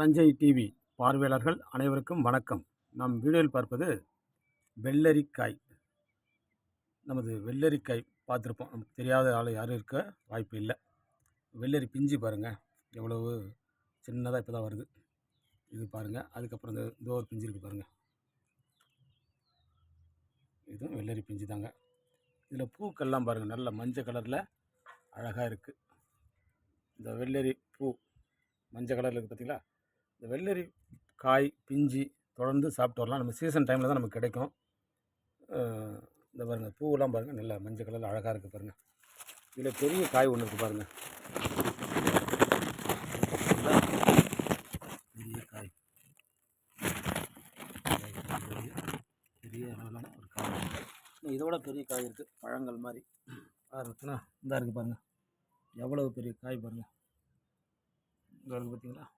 Sanjay TV பார்வையாளர்கள் அனைவருக்கும் வணக்கம். நாம் வீடியோவில் பார்ப்பது வெள்ளரிக்காய். நமது வெள்ளரிக்காய் பார்த்துருப்போம். நமக்கு தெரியாத ஆள் யாரும் இருக்க வாய்ப்பு இல்லை. வெள்ளரி பிஞ்சு பாருங்கள் எவ்வளவு சின்னதாக இப்போ தான் வருது. இது பாருங்கள் அதுக்கப்புறம் இந்த தோர் ஒரு பிஞ்சு இருக்குது பாருங்கள் இதுவும் வெள்ளரி பிஞ்சு தாங்க. இதில் பூக்கள்லாம் பாருங்கள் நல்ல மஞ்சள் கலரில் அழகாக இருக்குது இந்த வெள்ளரி பூ மஞ்சள் கலரில் இருக்குது பார்த்தீங்களா இந்த வெள்ளரி காய் பிஞ்சு தொடர்ந்து சாப்பிட்டு வரலாம். நம்ம சீசன் டைமில் தான் நமக்கு கிடைக்கும். இந்த பாருங்கள் பூவெல்லாம் பாருங்கள் நல்ல மஞ்சள் கலரில் அழகாக இருக்குது பாருங்கள் இதில் பெரிய காய் ஒன்று இருக்குது பாருங்கள் பெரிய காய். பெரிய பெரிய அளவிலான ஒரு காய். இதோட பெரிய காய் இருக்குது பழங்கள் மாதிரி. பாருங்கண்ணா இந்த இருக்குது பாருங்கள் எவ்வளவு பெரிய காய் பாருங்கள் இங்கே இருக்குது பார்த்தீங்களா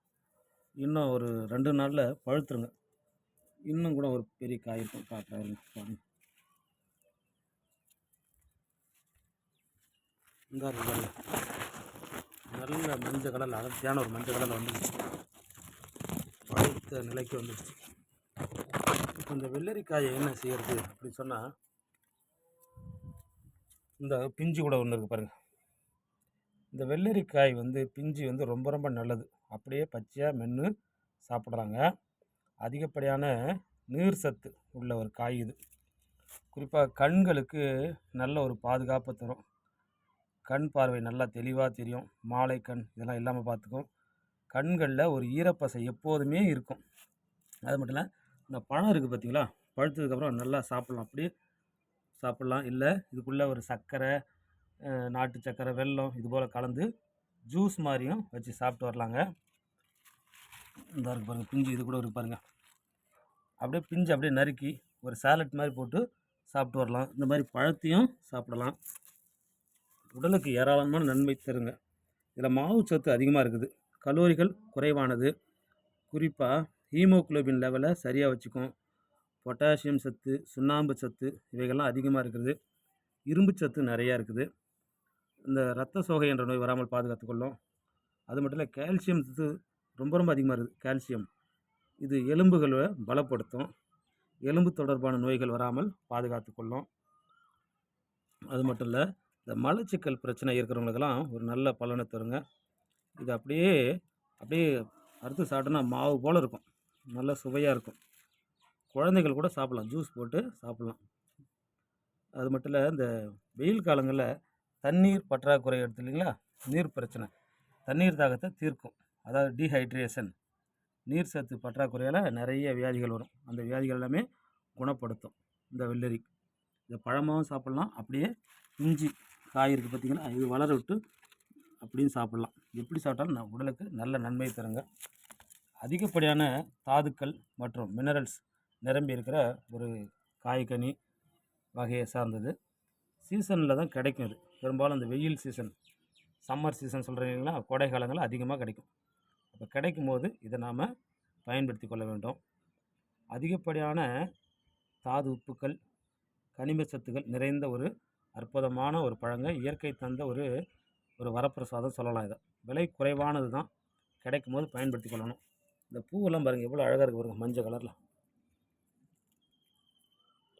இன்னும் ஒரு ரெண்டு நாளில் பழுத்துருங்க. இன்னும் கூட ஒரு பெரிய காய் இருக்கும் காட்டுறாருங்க பாருங்க. இந்த நல்ல மஞ்சள் கடல் அடர்த்தியான ஒரு மஞ்சள் கடல் வந்துருச்சு. பழுத்த நிலைக்கு வந்துருச்சு. இப்போ இந்த வெள்ளரிக்காயை என்ன செய்கிறது அப்படின்னு சொன்னால் இந்த பிஞ்சு கூட ஒன்று இருக்குது பாருங்கள் இந்த வெள்ளரிக்காய் வந்து பிஞ்சு வந்து ரொம்ப ரொம்ப நல்லது. அப்படியே பச்சையாக மென்று சாப்பிட்றாங்க. அதிகப்படியான நீர் சத்து உள்ள ஒரு காய் இது. குறிப்பாக கண்களுக்கு நல்ல ஒரு பாதுகாப்பு தரும். கண் பார்வை நல்லா தெளிவாக தெரியும். மாலை கண் இதெல்லாம் இல்லாமல் பார்த்துக்கும். கண்களில் ஒரு ஈரப்பசை எப்போதுமே இருக்கும். அது மட்டும் இல்லை இந்த பழம் இருக்குது பார்த்தீங்களா பழுத்ததுக்கப்புறம் நல்லா சாப்பிட்லாம். அப்படியே சாப்பிட்லாம். இல்லை இதுக்குள்ளே ஒரு சர்க்கரை நாட்டு சர்க்கரை வெல்லம் இது போல் கலந்து ஜூஸ் மாதிரியும் வச்சு சாப்பிட்டு வரலாங்க. இந்த இருக்குது பாருங்கள் பிஞ்சு இது கூட இருக்குது பாருங்கள் அப்படியே பிஞ்சு அப்படியே நறுக்கி ஒரு சாலட் மாதிரி போட்டு சாப்பிட்டு வரலாம். இந்த மாதிரி பழத்தையும் சாப்பிடலாம். உடலுக்கு ஏராளமான நன்மை தருங்க. இதில் மாவு சத்து அதிகமாக இருக்குது. கலோரிகள் குறைவானது. குறிப்பாக ஹீமோகுளோபின் லெவலை சரியாக வச்சுக்கும். பொட்டாசியம் சத்து சுண்ணாம்பு சத்து இவைகள்லாம் அதிகமாக இருக்குது. இரும்பு சத்து நிறையா இருக்குது. இந்த ரத்த சோகை என்ற நோய் வராமல் பாதுகாத்துக்கொள்ளும் அது மட்டும் இல்லை கால்சியம் இது ரொம்ப ரொம்ப அதிகமாக இருக்குது கால்சியம் இது எலும்புகளை பலப்படுத்தும். எலும்பு தொடர்பான நோய்கள் வராமல் பாதுகாத்துக்கொள்ளும் அது மட்டும் இல்லை இந்த மலச்சிக்கல் பிரச்சனை இருக்கிறவங்களுக்கெல்லாம் ஒரு நல்ல பலனை தருங்க. இது அப்படியே அப்படியே அறுத்து சாப்பிட்டோன்னா மாவு போல் இருக்கும். நல்ல சுவையாக இருக்கும். குழந்தைகள் கூட சாப்பிட்லாம். ஜூஸ் போட்டு சாப்பிட்லாம். அது மட்டும் இல்லை இந்த வெயில் காலங்களில் தண்ணீர் பற்றாக்குறை எடுத்து இல்லைங்களா? நீர் பிரச்சனை. தண்ணீர் தாகத்தை தீர்க்கும். அதாவது டீஹைட்ரேஷன் நீர் சத்து பற்றாக்குறையால் நிறைய வியாதிகள் வரும். அந்த வியாதிகள் எல்லாமே குணப்படுத்தும். இந்த வெள்ளரி. இந்த பழமாகவும் சாப்பிட்லாம். அப்படியே இஞ்சி காய் இருக்குது பார்த்திங்கன்னா இது வளர விட்டு அப்படியும் சாப்பிட்லாம். எப்படி சாப்பிட்டாலும் நம் உடலுக்கு நல்ல நன்மை தருங்க. அதிகப்படியான தாதுக்கள் மற்றும் மினரல்ஸ் நிரம்பி இருக்கிற ஒரு காய்கனி வகையை சார்ந்தது. சீசனில் தான் கிடைக்கும் இது பெரும்பாலும் அந்த வெயில் சீசன் சம்மர் சீசன் சொல்கிறீங்களா கோடை காலங்களில் அதிகமாக கிடைக்கும். அப்போ கிடைக்கும் போது இதை நாம் பயன்படுத்தி கொள்ள வேண்டும். அதிகப்படியான தாது உப்புக்கள் கனிம சத்துக்கள் நிறைந்த ஒரு அற்புதமான ஒரு பழங்க இயற்கை தந்த ஒரு ஒரு வரப்பிரசாதம் சொல்லலாம் இதை. விலை குறைவானது தான் கிடைக்கும் போது பயன்படுத்தி கொள்ளணும். இந்த பூவெல்லாம் பாருங்கள் எவ்வளோ அழகாக இருக்குது பாருங்கள் மஞ்சள் கலரில்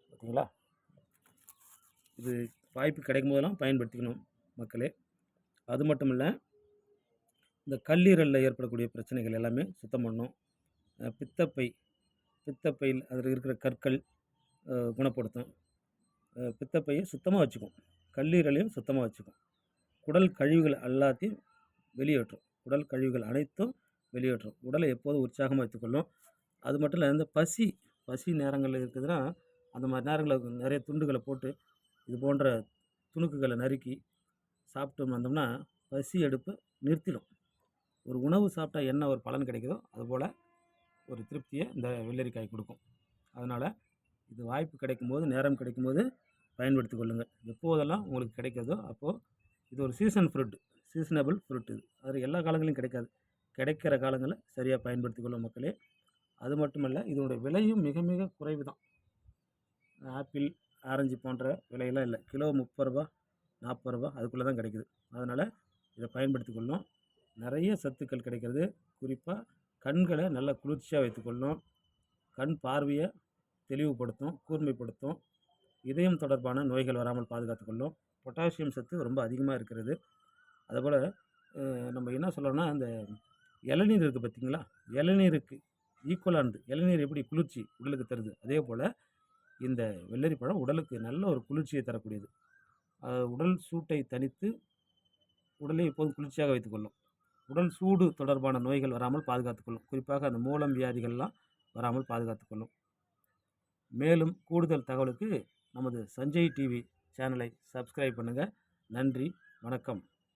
பார்த்தீங்களா இது வாய்ப்பு கிடைக்கும் போதெல்லாம் பயன்படுத்திக்கணும் மக்களே. அது மட்டும் இல்லை இந்த கல்லீரலில் ஏற்படக்கூடிய பிரச்சனைகள் எல்லாமே சுத்தம் பண்ணணும் பித்தப்பை பித்தப்பையில் அதில் இருக்கிற கற்கள் குணப்படுத்தும். பித்தப்பையை சுத்தமாக வச்சுக்கும். கல்லீரலையும் சுத்தமாக வச்சுக்கும். குடல் கழிவுகள் எல்லாத்தையும் வெளியேற்றும். உடல் கழிவுகள் அனைத்தும் வெளியேற்றும். உடலை எப்போதும் உற்சாகமாக வைத்துக்கொள்ளும் அது மட்டும் இல்லை இந்த பசி பசி நேரங்களில் இருக்குதுன்னா அந்த மாதிரி நேரங்களில் நிறைய துண்டுகளை போட்டு இது போன்ற துணுக்குகளை நறுக்கி சாப்பிட்டு வந்தோம்னா பசி எடுப்பு நிறுத்திடும். ஒரு உணவு சாப்பிட்டா என்ன ஒரு பலன் கிடைக்குதோ அதுபோல் ஒரு திருப்தியை இந்த வெள்ளரிக்காய் கொடுக்கும். அதனால் இது வாய்ப்பு கிடைக்கும்போது நேரம் கிடைக்கும்போது பயன்படுத்தி கொள்ளுங்கள். எப்போதெல்லாம் உங்களுக்கு கிடைக்கிறதோ அப்போது இது ஒரு சீசன் ஃப்ரூட் சீசனபிள் ஃப்ரூட் இது. அது எல்லா காலங்களிலும் கிடைக்காது. கிடைக்கிற காலங்களில் சரியாக பயன்படுத்தி கொள்ளும் மக்களே. அது மட்டுமல்ல இதனுடைய விலையும் மிக மிக குறைவு தான் ஆப்பிள் ஆரஞ்சு போன்ற விலையெல்லாம் இல்லை. கிலோ முப்பது ரூபா நாற்பது ரூபா அதுக்குள்ளே தான் கிடைக்குது. அதனால் இதை பயன்படுத்தி கொள்ளும் நிறைய சத்துக்கள் கிடைக்கிறது. குறிப்பாக கண்களை நல்லா குளிர்ச்சியாக வைத்துக்கொள்ளும் கண் பார்வையை தெளிவுபடுத்தும் கூர்மைப்படுத்தும். இதயம் தொடர்பான நோய்கள் வராமல் பாதுகாத்துக்கொள்ளும் பொட்டாசியம் சத்து ரொம்ப அதிகமாக இருக்கிறது. அதுபோல் நம்ம என்ன சொல்லணும்னா அந்த இளநீர் இருக்குது பார்த்திங்களா? இளநீருக்கு ஈக்குவலானது. இளநீர் எப்படி குளிர்ச்சி உடலுக்கு தருது? அதே போல் இந்த வெள்ளரி பழம் உடலுக்கு நல்ல ஒரு குளிர்ச்சியை தரக்கூடியது. உடல் சூட்டை தனித்து உடலை எப்போதும் குளிர்ச்சியாக வைத்துக்கொள்ளும் உடல் சூடு தொடர்பான நோய்கள் வராமல் பாதுகாத்துக்கொள்ளும் குறிப்பாக அந்த மூலம் வியாதிகள்லாம் வராமல் பாதுகாத்துக்கொள்ளும் மேலும் கூடுதல் தகவலுக்கு நமது சஞ்சய் டிவி சேனலை சப்ஸ்கிரைப் பண்ணுங்கள் நன்றி வணக்கம்.